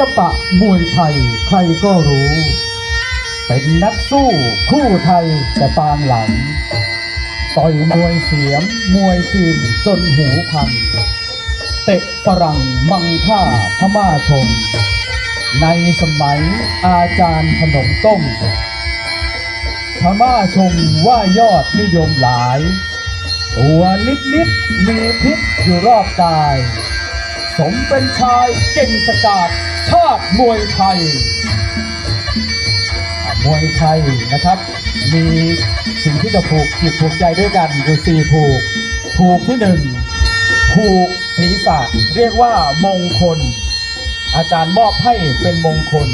ลปะมวยไทย ใครก็รู้ เป็นนักสู้คู่ไทยแต่ปางหลัง ต่อยมวยเสียม มวยจีนจนหูพัง เตะฝรั่งมังค่าพม่าชม ในสมัยอาจารย์ขนมต้มพม่าชมว่ายอดนิยมหลาย ตัวนิดนิดมีพิษอยู่รอบกาย สมเป็นชายเก่งสกาด ชาติมวยไทย มวยไทยนะครับ มีสิ่งที่จะผูกจิตผูกใจด้วยกันคือสี่ผูก ผูกที่หนึ่งผูกศีรษะเรียกว่ามงคล อาจารย์มอบให้เป็นมงคล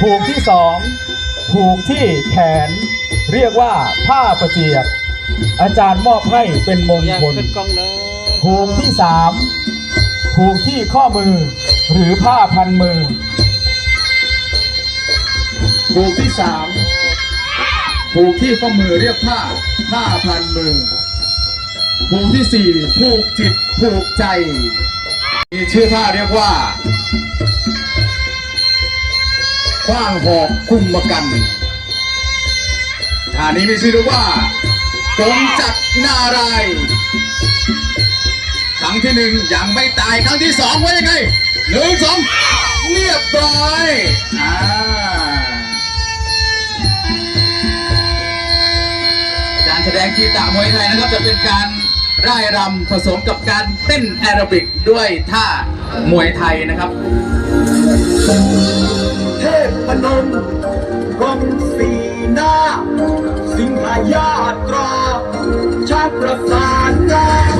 ผูกที่สองผูกที่แขน เรียกว่าผ้าประเจียดอาจารย์มอบให้เป็นมงอยากคลขึ้นกล้องเลยผูกที่สาม ผูกที่ข้อมือ หรือผ้าพันมือผูกที่สามผูกที่ข้อมือเรียกผ้าผ้าพันมือผูกที่สี่ผูกจิตผูกใจ มีชื่อท่าเรียกว่าคว้างหอกคุมมากันท่านี้มีชื่อเรียกว่ากงจักนารายณ์ รั้งที่หนึ่งยังไม่ตายครั้งที่สองไว่ายังไงหนึ่งสองเรียบร้อยอ่าการแสดงกีตามวยไทยนะครับจะเป็นการร่ายรำผสมกับการเต้นแอโรบิกด้วยท่ามวยไทยนะครับ เทพพนมกรมสีหน้า สิงหายาตราชาติประสานงานทำลูกบอ